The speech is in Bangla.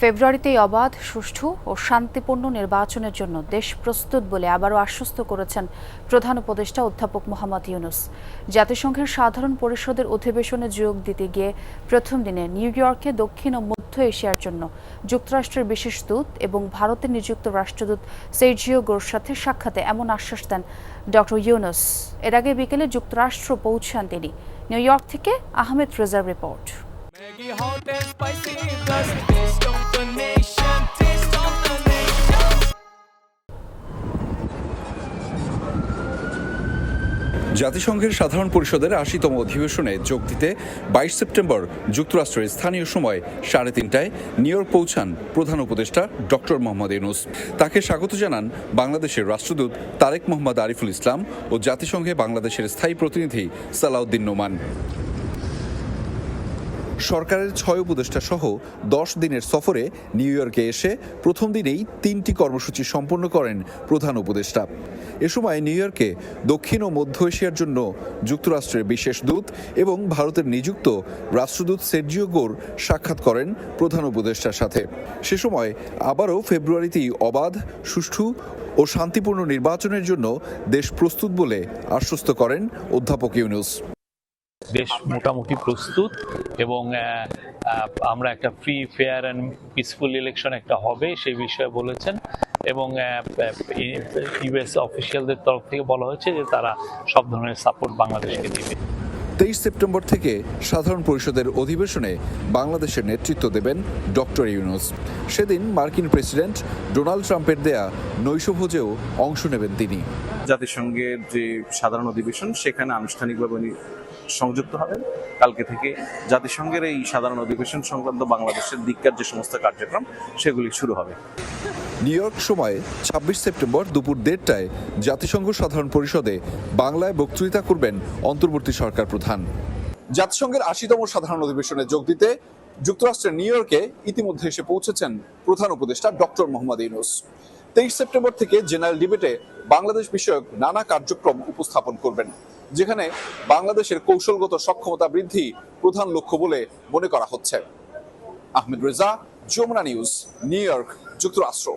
ফেব্রুয়ারিতেই অবাধ, সুষ্ঠু ও শান্তিপূর্ণ নির্বাচনের জন্য দেশ প্রস্তুত বলে আবারও আশ্বস্ত করেছেন প্রধান উপদেষ্টা অধ্যাপক মোহাম্মদ ইউনুস। জাতিসংঘের সাধারণ পরিষদের অধিবেশনে যোগ দিতে গিয়ে প্রথম দিনে নিউ ইয়র্কে দক্ষিণ ও মধ্য এশিয়ার জন্য যুক্তরাষ্ট্রের বিশেষ দূত এবং ভারতে নিযুক্ত রাষ্ট্রদূত সের্জিও গোর সাথে সাক্ষাতে এমন আশ্বাস দেন ডক্টর ইউনুস। এর আগে বিকেলে যুক্তরাষ্ট্র পৌঁছান তিনি। নিউ ইয়র্ক থেকে আহমেদ রেজার রিপোর্ট। জাতিসংঘের সাধারণ পরিষদের আশিতম অধিবেশনে যোগ দিতে বাইশ সেপ্টেম্বর যুক্তরাষ্ট্রের স্থানীয় সময় সাড়ে তিনটায় নিউ পৌঁছান প্রধান উপদেষ্টা ডক্টর মোহাম্মদ ইউনুস। তাকে স্বাগত জানান বাংলাদেশের রাষ্ট্রদূত তারেক মোহাম্মদ আরিফুল ইসলাম ও জাতিসংঘে বাংলাদেশের স্থায়ী প্রতিনিধি সালাউদ্দিন নোমান। সরকারের ছয় উপদেষ্টা সহ দশ দিনের সফরে নিউ ইয়র্কে এসে প্রথম দিনেই তিনটি কর্মসূচি সম্পন্ন করেন প্রধান উপদেষ্টা। এ সময় নিউ ইয়র্কে দক্ষিণ ও মধ্য এশিয়ার জন্য যুক্তরাষ্ট্রের বিশেষ দূত এবং ভারতের নিযুক্ত রাষ্ট্রদূত সের্জিও গোর সাক্ষাৎ করেন প্রধান উপদেষ্টার সাথে। সে সময় আবারও ফেব্রুয়ারিতেই অবাধ, সুষ্ঠু ও শান্তিপূর্ণ নির্বাচনের জন্য দেশ প্রস্তুত বলে আশ্বস্ত করেন অধ্যাপক ইউনুস। দেশ মোটামুটি প্রস্তুত এবং আমরা একটা free fair and peaceful election একটা হবে সেই বিষয়ে বলেছেন এবং ইউএস অফিসিয়ালদের তরফ থেকে বলা হয়েছে যে তারা সব ধরনের সাপোর্ট বাংলাদেশকে দিবে। তেইশ সেপ্টেম্বর থেকে সাধারণ পরিষদের অধিবেশনে বাংলাদেশের নেতৃত্ব দেবেন ডক্টর ইউনুস। সেদিন মার্কিন প্রেসিডেন্ট ডোনাল্ড ট্রাম্পের দেয়া নৈশভোজেও অংশ নেবেন তিনি। জাতিসংঘের যে সাধারণ অধিবেশন সেখানে আনুষ্ঠানিকভাবে উনি সংযুক্ত হবেন। কালকে থেকে জাতিসংঘের এই সাধারণ অধিবেশন সংক্রান্ত বাংলাদেশের দিককার যে সমস্ত কার্যক্রম সেগুলি শুরু হবে। নিউ ইয়র্ক সময় ছাব্বিশ সেপ্টেম্বর দুপুর দেড়টায় জাতিসংঘ সাধারণ পরিষদে বাংলায় বক্তৃতা করবেন অন্তর্বর্তী সরকার প্রধান। জাতিসংঘের আশিতম সাধারণ অধিবেশনে যোগ দিতে যুক্তরাষ্ট্রের নিউ ইয়র্কে ইতিমধ্যে এসে পৌঁছেছেন প্রধান উপদেষ্টা ডক্টর মোহাম্মদ ইউনুস। তেইশ সেপ্টেম্বর থেকে জেনারেল ডিবেটে বাংলাদেশ বিষয়ক নানা কার্যক্রম উপস্থাপন করবেন। যেখানে বাংলাদেশের কৌশলগত সক্ষমতা বৃদ্ধি প্রধান লক্ষ্য বলে মনে করা হচ্ছে। Ahmed Reza, Jamuna news, New York, যুক্তরাষ্ট্র।